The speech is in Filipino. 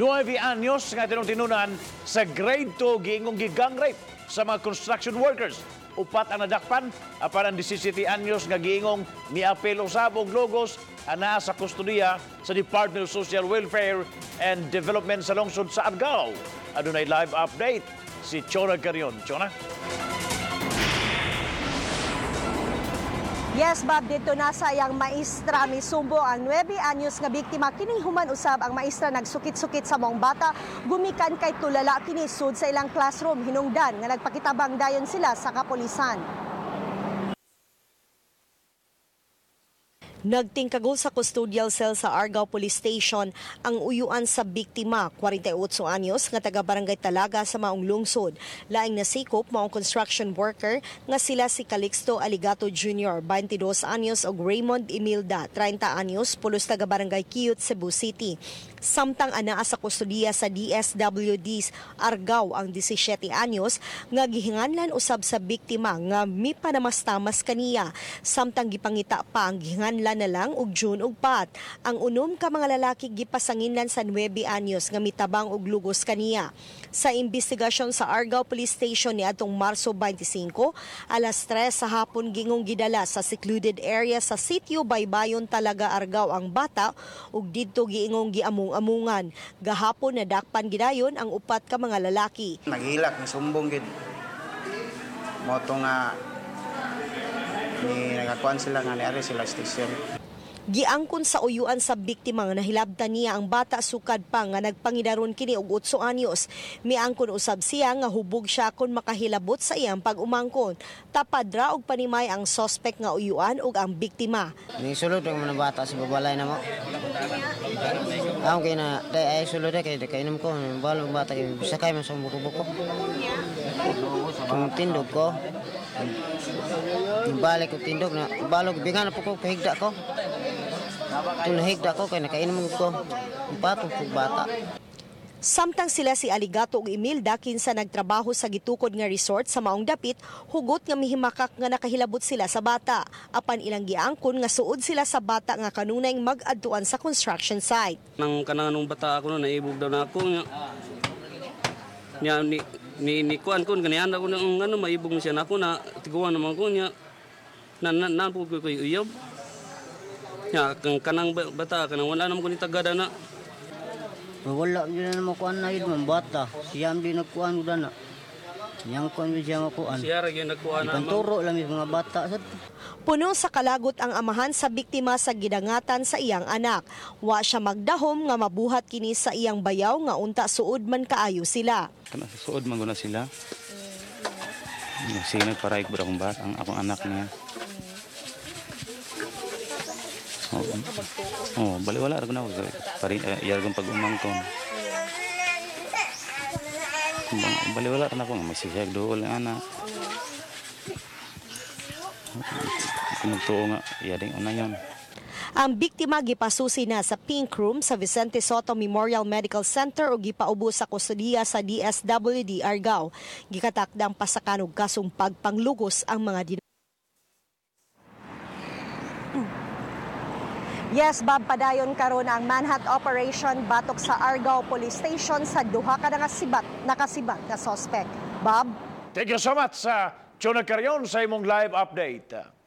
9 anyos nga tinunan sa grade 2 giingong gigang rape sa mga construction workers. Upat ang nadakpan, apan ang 17 anyos nga giingong miapel usab og logos ana sa kustudiya sa Department of Social Welfare and Development sa lungsod sa Argao. Adunay live update si Chona Carion. Chona? Yes, Bob, dito na sa iyang maestra misumbo ang 9 anyos nga biktima. Kining human usab ang maestra nagsukit-sukit sa mong bata. Gumikan kay tulala kini sud sa ilang classroom. Hinungdan nga nagpakitabang dayon sila sa kapulisan. Nagtingkagol sa custodial cell sa Argao Police Station ang uyuan sa biktima, 48 anyos nga taga Barangay Talaga sa Maong Lungsod. Laing nasikop maong construction worker nga sila si Calixto Aligato Jr., 22 anyos ug Raymond Emilda, 30 anyos, pulos taga Barangay Kiyot, Cebu City. Samtang anaa sa kustodiya sa DSWD's Argao ang 17 anyos nga gihinganlan usab sa biktima nga mi panamastamas kaniya. Samtang gipangita pa ang gihinganlan na lang og June ug Pat. Ang unom ka mga lalaki gipasanginlan sa 9 anyos nga mitabang og lugos kaniya. Sa investigasyon sa Argao Police Station ni atong Marso 25, alas 3 sa hapon gingong gidala sa secluded area sa sitio Baybayon talaga Argao ang bata ug didto giingong giamong-amungan. Gahapon nadakpan gidayon ang upat ka mga lalaki. Naghilak, nasumbong gid. Moto nga ni nagakuan sila nga niari sila station. Giangkon sa uyuan sa biktima nga nahilabtan niya ang bata sukad pa nga nagpangidaron kini og 8 anyos. Miangkon usab siya nga hubog siya kon makahilabot sa iyang pag-umangkon. Tapad ra og panimay ang suspect nga uyuan ug ang biktima. Ning sulod ang mga bata sa babalay na mo. Ako kay na day ay sulod kay kay inom ko balo ang bata kay sakay man sa buko-buko. Kung tindog ko. Balik ko tindog na balo bigan na po ko kahigda ko. Kung nahigda ko kay nakainom ko. Patong pug bata. Samtang sila si Aligato ug Imelda kinsa nagtrabaho sa gitukod nga resort sa Maong Dapit, hugot nga mihimakak nga nakahilabot sila sa bata. Apan ilang giangkon nga suod sila sa bata nga kanunay mag-adtuan sa construction site. nang kanang bata ako no naibog daw na ako nya nya ni ni, ni kuan kun kanian ako nang ano maibog mo siya na ako na tiguan naman ko nya na na, na po ko uyab nya kang kanang ba- bata kanang wala naman ko ni tagada na Wala yun na makuan na yun mga bata. Siyam din nagkuan ko na. Yang kuan yun siya makuan. siya ra gyud nagkuan na Panturo lang yung mga bata. Sa Puno sa kalagot ang amahan sa biktima sa gidangatan sa iyang anak. Wa siya magdahom nga mabuhat kini sa iyang bayaw nga unta suod man kaayo sila. kana suod man guna sila. Sige nagparaig ba akong bat ang akong anak niya. Oh, oh bali wala ra na pari uh, yargon pag umangkon. Bali wala ra na ko nga masisiyag dool ana. Kung tuo nga yading una yon. Ang biktima gipasusi na sa Pink Room sa Vicente Soto Memorial Medical Center o gipaubo sa kustodiya sa DSWD Argao. Gikatakdang pasakanog kasong pagpanglugos ang mga din Yes, Bob, padayon karon ang manhunt operation batok sa Argao Police Station sa duha ka nga sibat nakasibat nga suspect. Bob? Thank you so much sa Chona Carion sa imong live update.